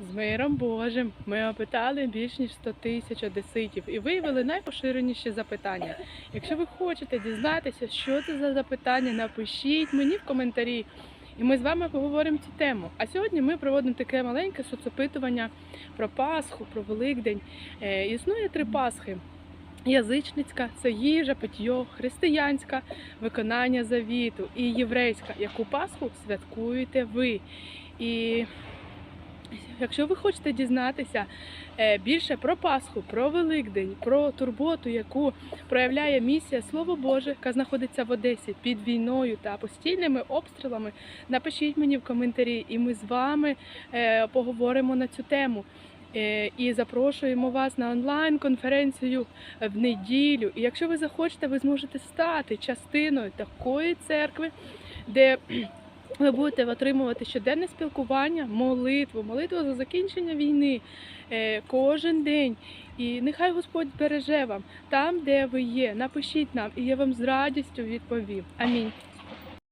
З миром Божим ми опитали більш ніж 100 тисяч одеситів і виявили найпоширеніші запитання. Якщо ви хочете дізнатися, що це за запитання, напишіть мені в коментарі, і ми з вами поговоримо цю тему. А сьогодні ми проводимо таке маленьке соцопитування про Пасху, про Великдень. Е, існує три Пасхи. Язичницька це їжа, питьо, християнська виконання завіту і єврейська, яку Пасху святкуєте ви. І Якщо ви хочете дізнатися е, більше про Пасху, про Великдень, про турботу, яку проявляє місія Слово Боже, яка знаходиться в Одесі під війною та постійними обстрілами, напишіть мені в коментарі, і ми з вами е, поговоримо на цю тему. Е, І запрошуємо вас на онлайн-конференцію в неділю. І якщо ви захочете, ви зможете стати частиною такої церкви, де ви будете отримувати щоденне спілкування, молитву, молитву за закінчення війни е, кожен день. І нехай Господь береже вам там, де ви є. Напишіть нам, і я вам з радістю відповім. Амінь.